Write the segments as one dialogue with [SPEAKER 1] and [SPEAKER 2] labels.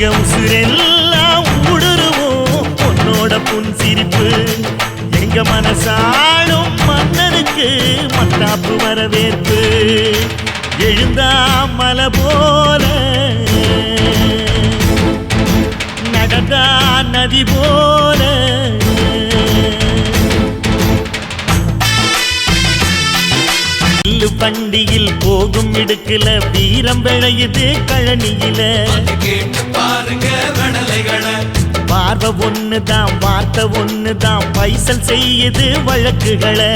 [SPEAKER 1] விளக்கு
[SPEAKER 2] எங்க உசுரெல்லாம் ஊடுருவோம் உன்னோட புன் சிரிப்பு எங்க மனசாளும் மன்னனுக்கு மத்தாப்பு வரவேற்பு. எழுந்தா மலை போல. நடந்தா நதி போல. பண்டியில் போகும் இடுக்குல வீரம் விளையுது கழனியில.
[SPEAKER 1] கேட்டு பாருங்க கடலைகளை
[SPEAKER 2] பார்வை ஒண்ணுதான் வார்த்தை ஒண்ணுதான் பைசல் செய்யுது வழக்குகளை.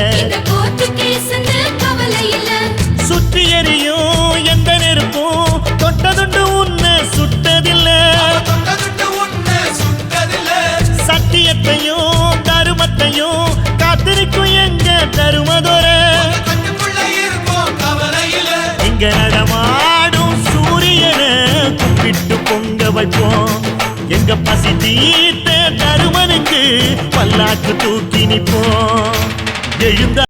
[SPEAKER 2] சுற்றி எறியும் எந்த நெருப்பும் தொட்டதுண்டு உன்னை சுட்டதில்ல. சத்தியத்தையும் தருமத்தையும் காத்திருக்கும் எங்க தருமதொர?
[SPEAKER 1] கட்டுக்குள்ள இருப்போம்
[SPEAKER 2] வைப்போம். எங்க பசி தீர்த்த தருமனுக்கு பல்லாக்கு தூக்கி நிற்போம். எழுந்த